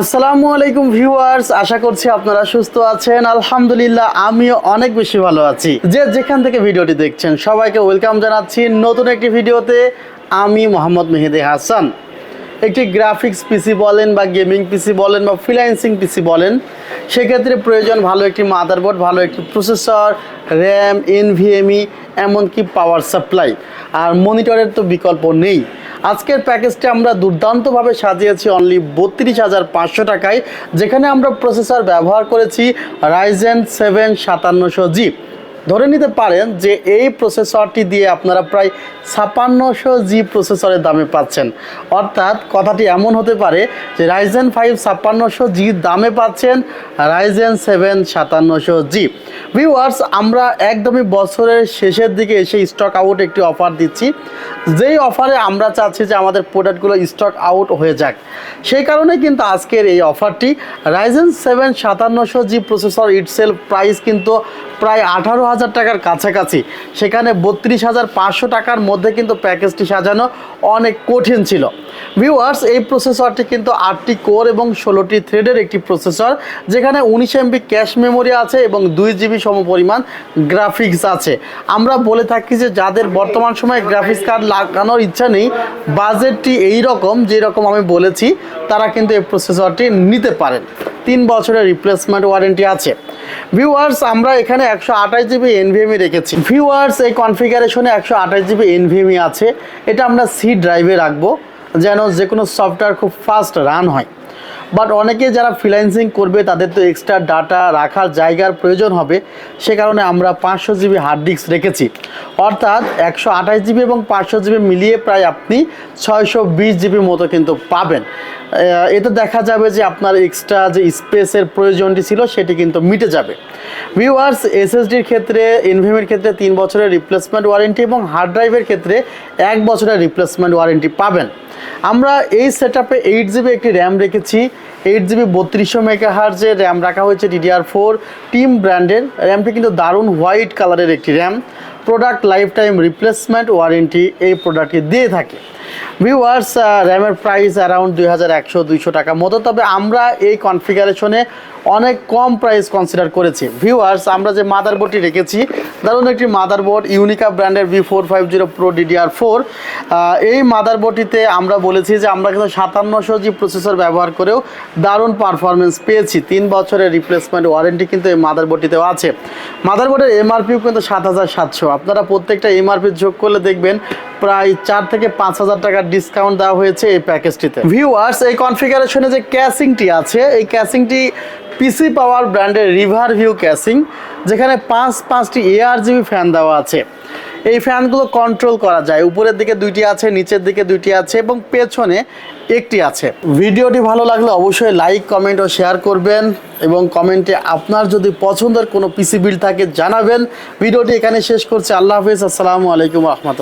আসসালামু আলাইকুম ভিউয়ার্স, আশা করছি আপনারা সুস্থ আছেন। আলহামদুলিল্লাহ, আমিও অনেক বেশি ভালো আছি। যে যেখান থেকে ভিডিওটি দেখছেন, সবাইকে ওয়েলকাম জানাচ্ছি নতুন একটি ভিডিওতে। আমি মোহাম্মদ মেহেদি হাসান। একটি গ্রাফিক্স পিসি বলেন বা গেমিং পিসি বলেন বা ফ্রিল্যান্সিং পিসি বলেন, সেক্ষেত্রে প্রয়োজন ভালো একটি মাদারবোর্ড, ভালো একটি প্রসেসর, র্যাম, এনভিএমই, এমনকি পাওয়ার সাপ্লাই। আর মনিটরের তো বিকল্প নেই। আজকের প্যাকেজটা আমরা দুর্দান্তভাবে সাজিয়েছি অনলি বত্রিশ হাজার পাঁচশো টাকায়, যেখানে আমরা প্রসেসর ব্যবহার করেছি রাইজেন সেভেন সাতান্নশো জি ধরে নিতে পারেন যে এই প্রসেসরটি দিয়ে আপনারা প্রায় ছাপান্নশো জি প্রসেসরের দামে পাচ্ছেন। অর্থাৎ কথাটি এমন হতে পারে যে রাইজেন ফাইভ ছাপ্পান্নশো জি দামে পাচ্ছেন রাইজেন সেভেন সাতান্নশো জি ভিউয়ার্স আমরা একদমই বছরের শেষের দিকে এসে স্টক আউট একটি অফার দিচ্ছি। যেই অফারে আমরা চাচ্ছি যে আমাদের প্রোডাক্টগুলো স্টক আউট হয়ে যাক। সেই কারণে কিন্তু আজকের এই অফারটি রাইজেন সেভেন সাতান্নশো জি প্রসেসর ইটসেল প্রাইস কিন্তু প্রায় আঠারো হাজার টাকার কাছাকাছি। সেখানে বত্রিশ হাজার পাঁচশো টাকার মধ্যে কিন্তু প্যাকেজটি সাজানো অনেক কঠিন ছিল। ভিউয়ার্স এই প্রসেসরটি কিন্তু আটটি কোর এবং ষোলোটি থ্রেডের একটি প্রসেসর যেখানে উনিশ এমবি ক্যাশ মেমোরি আছে এবং দুই জিবি সমপরিমাণ গ্রাফিক্স আছে। আমরা বলে থাকি যে যাদের বর্তমান সময়ে গ্রাফিক্স কার্ড লাগানোর ইচ্ছা নেই বাজেটটি এই রকম যেরকম আমি বলেছি, তারা কিন্তু এই প্রসেসরটি নিতে পারেন। তিন বছরের রিপ্লেসমেন্ট ওয়ারেন্টি আছে। ভিউয়ার্স আমরা এখানে একশো আঠাশ জিবি এনভিএমই রেখেছি। ভিউয়ার্স এই কনফিগারেশনে একশো আঠাশ জিবি এনভিএমই আছে। এটা আমরা সি ড্রাইভে রাখব। যেন যে কোনো সফটওয়্যার খুব ফাস্ট রান হয়। বাট অনেকে যারা ফ্রিল্যান্সিং করবে, তাদের তো এক্সট্রা ডাটা রাখার জায়গার প্রয়োজন হবে। সে কারণে আমরা পাঁচশো জিবি হার্ড ডিস্ক রেখেছি। অর্থাৎ একশো আঠাশ জিবি এবং পাঁচশো জিবি মিলিয়ে প্রায় আপনি ছয়শো বিশ জিবি মতো কিন্তু পাবেন। এতে দেখা যাবে যে আপনার এক্সট্রা যে স্পেসের প্রয়োজনটি ছিল, সেটি কিন্তু মিটে যাবে। ভিউয়ার্স এসএসডির ক্ষেত্রে এনভিএমের ক্ষেত্রে তিন বছরের রিপ্লেসমেন্ট ওয়ারেন্টি এবং হার্ড ড্রাইভের ক্ষেত্রে এক বছরের রিপ্লেসমেন্ট ওয়ারেন্টি পাবেন। আমরা এই সেট আপে এইট জিবি একটি র্যাম রেখেছি। এইট জিবি বত্রিশশো মেগা যে র্যাম রাখা হয়েছে ডিডিআর ফোর টিম ব্র্যান্ডের র্যামটি কিন্তু দারুণ হোয়াইট কালারের একটি RAM product life time replacement warranty এই প্রোডাক্টটি দিয়ে থাকে। ভিউয়ার্স র্যামের প্রাইস অ্যারাউন্ড দুই হাজার একশো দুইশো টাকা মতো। তবে আমরা এই কনফিগারেশনে অনেক কম প্রাইস কনসিডার করেছি। ভিউয়ার্স আমরা যে মাদারবোর্ডটি রেখেছি, দারুণ একটি মাদারবোর্ড ইউনিকা ব্র্যান্ডের V four five zero pro DDR four এই মাদারবোর্ডটিতে আমরা বলেছি যে আমরা কিন্তু সাতান্নশো জি প্রসেসর ব্যবহার করেও দারুণ পারফরমেন্স পেয়েছি। তিন বছরের রিপ্লেসমেন্ট ওয়ারেন্টি কিন্তু এই মাদারবোর্ডটিতেও আছে। মাদারবোর্ডের এমআরপিও কিন্তু সাত হাজার সাতশো। আপনারা প্রত্যেকটা এমআরপি যোগ করলে দেখবেন প্রায় চার থেকে পাঁচ হাজার টাকার ডিসকাউন্ট দেওয়া হয়েছে এই প্যাকেজটিতে ভিউয়ার্স এই কনফিগারেশনে যে ক্যাসিংটি আছে, এই ক্যাসিংটি পিসি পাওয়ার ব্র্যান্ডের রিভার ভিউ ক্যাসিং যেখানে পাঁচ, পাঁচটি এআর জিবি ফ্যান দেওয়া আছে। এই ফ্যানগুলো কন্ট্রোল করা যায়। উপরের দিকে দুইটি আছে, নিচের দিকে দুইটি আছে এবং পেছনে একটি আছে। ভিডিওটি ভালো লাগলে অবশ্যই লাইক কমেন্ট ও শেয়ার করবেন এবং কমেন্টে আপনার যদি পছন্দের কোনো পিসি বিল থাকে জানাবেন। ভিডিওটি এখানে শেষ করছে। আল্লাহ হাফিজ। আসসালামু আলাইকুম রহমতুল্লাহ।